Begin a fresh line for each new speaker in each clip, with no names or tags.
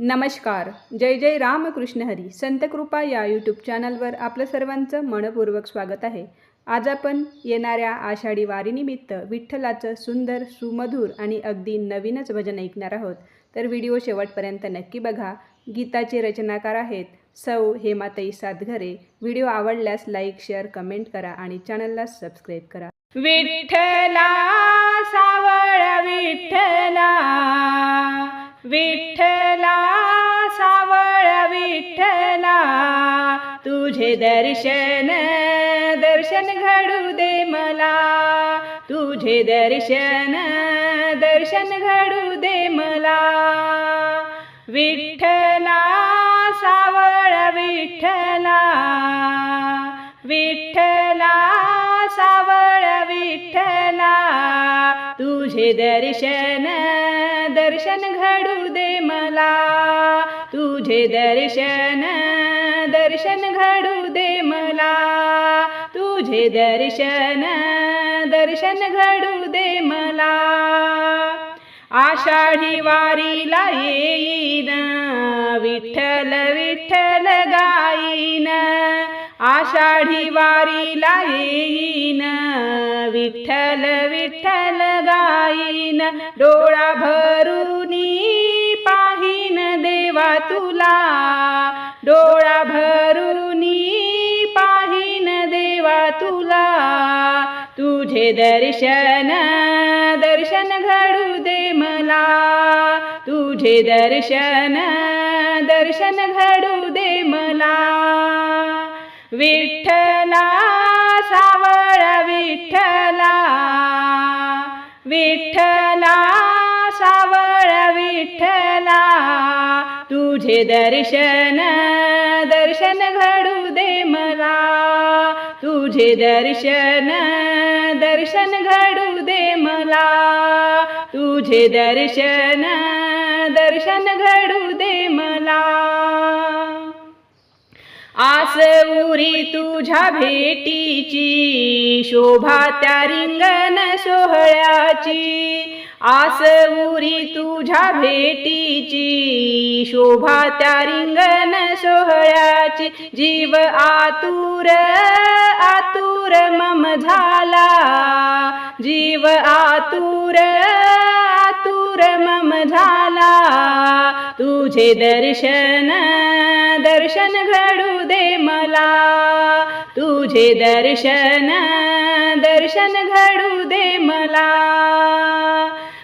नमस्कार. जय जय रामकृष्ण हरी. संतकृपा या यूट्यूब चॅनलवर आपलं सर्वांचं मनपूर्वक स्वागत आहे. आज आपण येणाऱ्या आषाढी वारीनिमित्त विठ्ठलाचं सुंदर सुमधुर आणि अगदी नवीनच भजन ऐकणार आहोत. तर व्हिडिओ शेवटपर्यंत नक्की बघा. गीताचे रचनाकार आहेत सौ हेमाताई सातघरे. व्हिडिओ आवडल्यास लाईक शेअर कमेंट करा आणि चॅनलला सबस्क्राईब करा. विठ्ठला सावळ विठ्ठला. विठ तुझे दर्शन दर्शन घडू दे मला. तुझे दर्शन दर्शन घडू दे मला. विठ्ठला सावळ विठ्ठला. विठ्ठला सावळ विठ्ठला. तुझे दर्शन दर्शन घडू दे मला. तुझे दर्शन दर्शन घडू दे मला. तुझे दर्शन दर्शन घडू दे मला. आषाढी वारीला येईन विठ्ठल विठ्ठल गाईन. आषाढी वारीला येईन विठ्ठल विठ्ठल गाईन. डोळा भरूनी पाहीन देवा तुला. डोळा तुझे दर्शन दर्शन घडू दे मला. तुझे दर्शन दर्शन घडू दे मला. विठ्ठला सावळ विठ्ठला. विठ्ठला सावळ विठ्ठला. तुझे दर्शन दर्शन घडू दे तुझे दर्शन दर्शन घडू दे मला. तुझे दर्शन दर्शन घडू दे मला. आस उरी तुझ्या भेटीची शोभा त्या रिंगण सोहळ्याची. आस उरी तुझ्या भेटीची शोभा त्या रिंगण सोहळ्याची. जीव आतुर आतुर मम झाला. जीव आतुर आतुर मम झाला. तुझे दर्शन दर्शन घडू दे मला. तुझे दर्शन दर्शन घडू दे मला.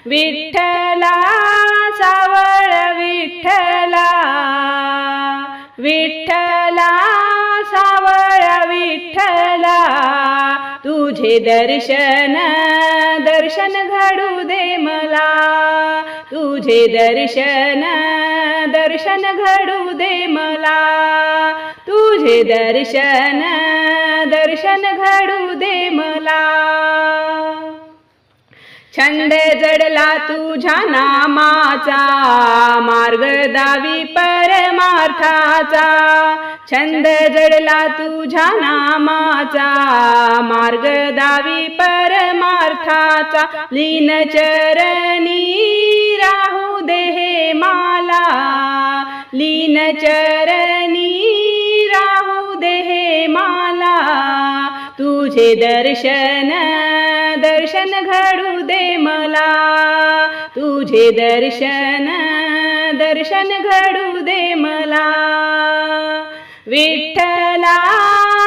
विठ्ठला सावळ विठ्ठला. विठ्ठला सावळ विठ्ठला. तुझे दर्शन दर्शन घडू दे मला. तुझे दर्शन दर्शन घडू दे मला. तुझे दर्शन दर्शन घडू दे मला. छंद जडला तुझ्या नामाचा मार्ग दावी परमार्थाचा. छंद जडला तुझ्या नामाचा मार्ग दावी परमार्थाचा. लीन चरणी राहू दे माला लीन चरणी राहू दे माला. तुझे दर्शन दर्शन घडू दे मला. तुझे दर्शन दर्शन घडू दे मला. विठ्ठला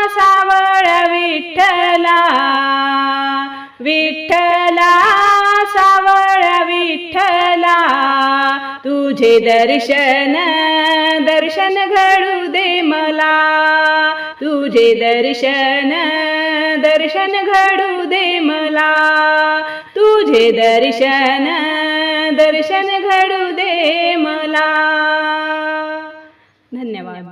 सावळ विठ्ठला. विठ्ठला सावळ विठ्ठला. तुझे दर्शन दर्शन घडू दे मला. तुझे दर्शन दर्शन घडू दे मला. तुझे दर्शन दर्शन घडू दे मला. धन्यवाद.